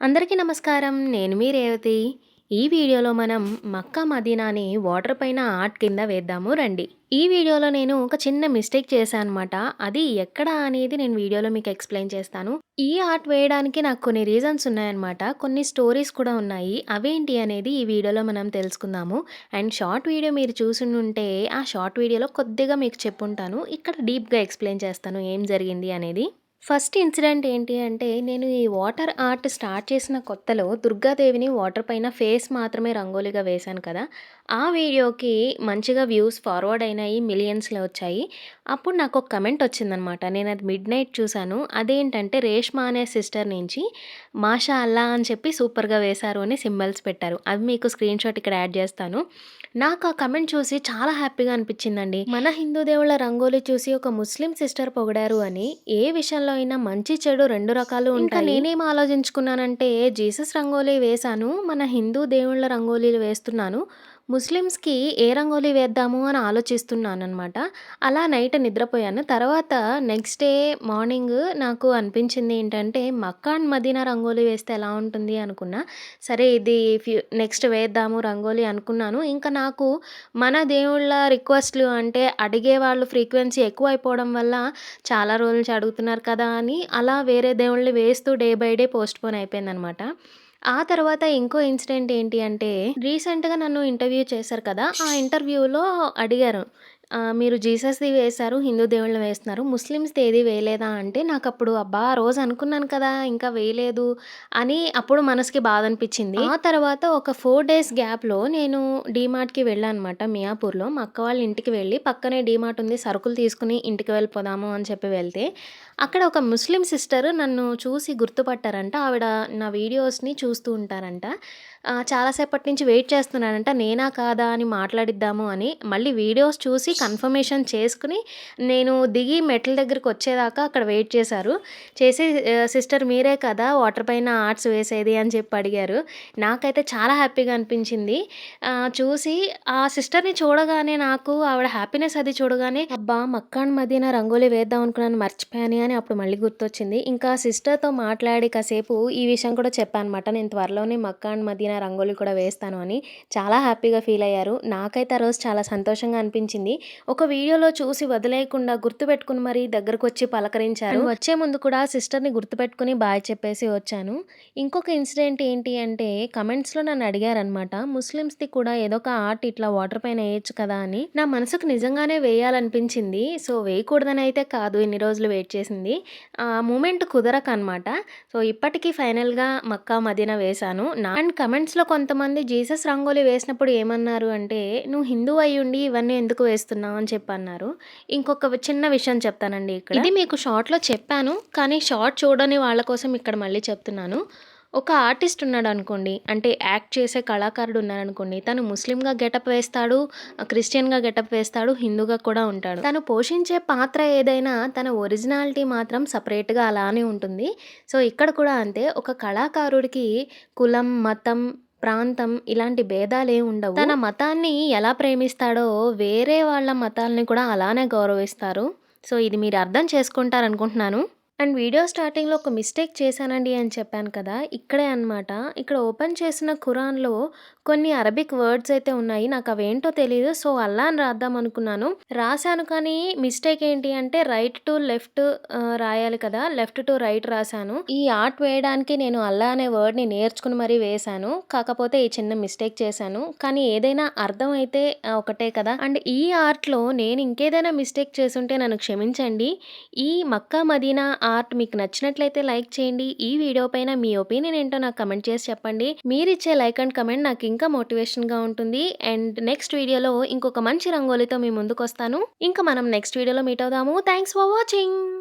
అందరికీ నమస్కారం. నేను మీ రేవతి. ఈ వీడియోలో మనం మక్కా మదీనాని వాటర్ పైన ఆర్ట్ కింద వేద్దాము రండి. ఈ వీడియోలో నేను ఒక చిన్న మిస్టేక్ చేశాను అనమాట అది ఎక్కడ అనేది నేను వీడియోలో మీకు ఎక్స్ప్లెయిన్ చేస్తాను. ఈ ఆర్ట్ వేయడానికి నాకు కొన్ని రీజన్స్ ఉన్నాయన్నమాట. కొన్ని స్టోరీస్ కూడా ఉన్నాయి. అవేంటి అనేది ఈ వీడియోలో మనం తెలుసుకుందాము. అండ్ షార్ట్ వీడియో మీరు చూసుంటే ఆ షార్ట్ వీడియోలో కొద్దిగా మీకు చెప్పుంటాను. ఇక్కడ డీప్గా ఎక్స్ప్లెయిన్ చేస్తాను ఏం జరిగింది అనేది. ఫస్ట్ ఇన్సిడెంట్ ఏంటి అంటే నేను ఈ వాటర్ ఆర్ట్ స్టార్ట్ చేసిన కొత్తలో దుర్గాదేవిని వాటర్ పైన ఫేస్ మాత్రమే రంగోలీగా వేశాను కదా. ఆ వీడియోకి మంచిగా వ్యూస్ ఫార్వర్డ్ అయినాయి మిలియన్స్లో వచ్చాయి. అప్పుడు నాకు ఒక కమెంట్ వచ్చిందనమాట. నేను అది మిడ్ నైట్ చూశాను. అదేంటంటే రేష్మా అనే సిస్టర్ నుంచి మాషా అల్లా అని చెప్పి సూపర్గా వేశారు అని సింబల్స్ పెట్టారు. అవి మీకు స్క్రీన్ షాట్ ఇక్కడ యాడ్ చేస్తాను. నాకు ఆ కమెంట్ చూసి చాలా హ్యాపీగా అనిపించిందండి. మన హిందూ దేవుళ్ళ రంగోలీ చూసి ఒక ముస్లిం సిస్టర్ పొగిడారు అని ఏ విషయంలో అయినా మంచి చెడు రెండు రకాలు ఉంటాయి. నేనేం ఆలోచించుకున్నానంటే జీసస్ రంగోలీ వేశాను మన హిందూ దేవుళ్ళ రంగోలీలు వేస్తున్నాను ముస్లిమ్స్కి ఏ రంగోలీ వేద్దాము అని ఆలోచిస్తున్నాను అనమాట అలా నైట్ నిద్రపోయాను. తర్వాత నెక్స్ట్ డే మార్నింగ్ నాకు అనిపించింది ఏంటంటే మక్కాన్ మదీనా రంగోలీ వేస్తే ఎలా ఉంటుంది అనుకున్నా. సరే ఇది ఫ్యూ నెక్స్ట్ వేద్దాము రంగోలీ అనుకున్నాను. ఇంకా నాకు మన దేవుళ్ళ రిక్వెస్ట్లు అంటే అడిగే వాళ్ళు ఫ్రీక్వెన్సీ ఎక్కువ అయిపోవడం వల్ల చాలా రోజుల నుంచి అడుగుతున్నారు కదా అని అలా వేరే దేవుళ్ళని వేస్తూ day by day postpone అయిపోయిందనమాట ఆ తర్వాత ఇంకో ఇన్సిడెంట్ ఏంటి అంటే రీసెంట్‌గా నన్ను ఇంటర్వ్యూ చేశారు కదా! ఆ ఇంటర్వ్యూలో అడిగారు. మీరు జీసస్‌ది వేశారు. హిందూ దేవుళ్ళని వేస్తున్నారు. ముస్లిమ్స్‌ది ఏది వేయలేదా అంటే నాకు అప్పుడు అబ్బా! ఆ రోజు అనుకున్నాను కదా! ఇంకా వేయలేదు అని అప్పుడు మనసుకి బాధ అనిపించింది ఆ తర్వాత ఒక ఫోర్ డేస్ గ్యాప్‌లో నేను డీమార్ట్‌కి అనమాట మియాపూర్‌లో. మా అక్క వాళ్ళ ఇంటికి వెళ్ళి పక్కనే డీమార్ట్ ఉంది. సరుకులు తీసుకుని ఇంటికి వెళ్ళిపోదాము అని చెప్పి వెళ్తే అక్కడ ఒక ముస్లిం సిస్టర్ నన్ను చూసి గుర్తుపట్టారంట. ఆవిడ నా వీడియోస్‌ని చూస్తూ ఉంటారంట. చాలాసేపటి నుంచి వెయిట్ చేస్తున్నానంట. నేనా కాదా అని మాట్లాడిద్దాము అని. మళ్ళీ వీడియోస్ చూసి కన్ఫర్మేషన్ చేసుకుని నేను దిగి మెట్ల దగ్గరికి వచ్చేదాకా అక్కడ వెయిట్ చేశారు. చేసి సిస్టర్ మీరే కదా వాటర్ పైన ఆర్ట్స్ వేసేది అని చెప్పి అడిగారు. నాకైతే చాలా హ్యాపీగా అనిపించింది. చూసి ఆ సిస్టర్‌ని చూడగానే నాకు ఆవిడ హ్యాపీనెస్ అది చూడగానే అబ్బా! మక్కాన్ మదీన రంగోలీ వేద్దాం అనుకున్నాను మర్చిపోయాను అని అప్పుడు మళ్ళీ గుర్తొచ్చింది. ఇంకా సిస్టర్‌తో మాట్లాడి కాసేపు ఈ విషయం కూడా చెప్పానమాట. నేను త్వరలోనే మక్కాన్ మదీనా రంగోలీ కూడా వేస్తాను అని. చాలా హ్యాపీగా ఫీల్ అయ్యారు. నాకైతే ఆ రోజు చాలా సంతోషంగా అనిపించింది. ఒక వీడియోలో చూసి వదిలేయకుండా గుర్తుపెట్టుకుని మరీ దగ్గరకొచ్చి పలకరించారు. వచ్చే ముందు కూడా సిస్టర్‌ని గుర్తుపెట్టుకుని బాయ్ చెప్పేసి వచ్చాను. ఇంకొక ఇన్సిడెంట్ ఏంటి అంటే కమెంట్స్‌లో నన్ను అడిగారనమాట. ముస్లిమ్స్‌ది కూడా ఏదో ఒక ఆర్ట్ ఇట్లా వాటర్ పైన వేయచ్చు కదా అని. నా మనసుకు నిజంగానే వేయాలనిపించింది. సో వేయకూడదని అయితే కాదు ఇన్ని రోజులు వెయిట్ చేసింది. ఆ మూమెంట్ కుదరక అనమాట సో ఇప్పటికీ ఫైనల్‌గా మక్కా మదీనా వేశాను. నా అండ్ కమెంట్స్‌లో కొంతమంది జీసస్ రంగోలీ వేసినప్పుడు ఏమన్నారు అంటే నువ్వు హిందూ ఉండి ఇవన్నీ ఎందుకు వేస్తున్నావు అని చెప్పి అన్నారు. ఇంకొక చిన్న విషయం చెప్తానండి ఇక్కడ. ఇది మీకు షార్ట్‌లో చెప్పాను. కానీ షార్ట్ చూడని వాళ్ళ కోసం ఇక్కడ మళ్ళీ చెప్తున్నాను. ఒక ఆర్టిస్ట్ ఉన్నాడు అనుకోండి అంటే యాక్ట్ చేసే కళాకారుడు ఉన్నారనుకోండి తను ముస్లింగా గెటప్ వేస్తాడు క్రిస్టియన్గా గెటప్ వేస్తాడు హిందూగా కూడా ఉంటాడు. తను పోషించే పాత్ర ఏదైనా తన ఒరిజినాలిటీ మాత్రం సపరేట్గా అలానే ఉంటుంది. సో ఇక్కడ కూడా అంతే ఒక కళాకారుడికి కులం మతం ప్రాంతం ఇలాంటి భేదాలే ఉండవు. తన మతాన్ని ఎలా ప్రేమిస్తాడో వేరే వాళ్ళ మతాల్ని కూడా అలానే గౌరవిస్తారు. సో ఇది మీరు అర్థం చేసుకుంటారనుకుంటున్నాను. అండ్ వీడియో స్టార్టింగ్‌లో ఒక మిస్టేక్ చేశానండి అని చెప్పాను కదా! ఇక్కడే అనమాట. ఇక్కడ ఓపెన్ చేసిన ఖురాన్‌లో కొన్ని అరబిక్ వర్డ్స్ అయితే ఉన్నాయి. నాకు అవేంటో తెలియదు సో, అల్లా అని రాద్దాం అనుకున్నాను. రాశాను కానీ మిస్టేక్ ఏంటి అంటే రైట్ టు లెఫ్ట్ రాయాలి కదా! లెఫ్ట్ టు రైట్ రాశాను. ఈ ఆర్ట్ వేయడానికి నేను అల్లా అనే వర్డ్‌ని నేర్చుకుని మరీ వేశాను. కాకపోతే ఈ చిన్న మిస్టేక్ చేశాను. కానీ ఏదైనా అర్థం అయితే ఒకటే కదా! అండ్ ఈ ఆర్ట్‌లో నేను ఇంకేదైనా మిస్టేక్ చేసుంటే నన్ను క్షమించండి. ఈ మక్కా మదీనా ఆర్ట్ మీకు నచ్చినట్లయితే లైక్ చేయండి. ఈ వీడియో పైన మీ ఒపీనియన్ ఏంటో నాకు కమెంట్ చేసి చెప్పండి. మీరు ఇచ్చే లైక్ అండ్ కమెంట్ నాకు ఇంకా మోటివేషన్గా ఉంటుంది. అండ్ నెక్స్ట్ వీడియోలో ఇంకొక మంచి రంగోలితో మీ ముందుకు వస్తాను ఇంకా మనం నెక్స్ట్ వీడియోలో మీట్ అవుదాము. Thanks for watching.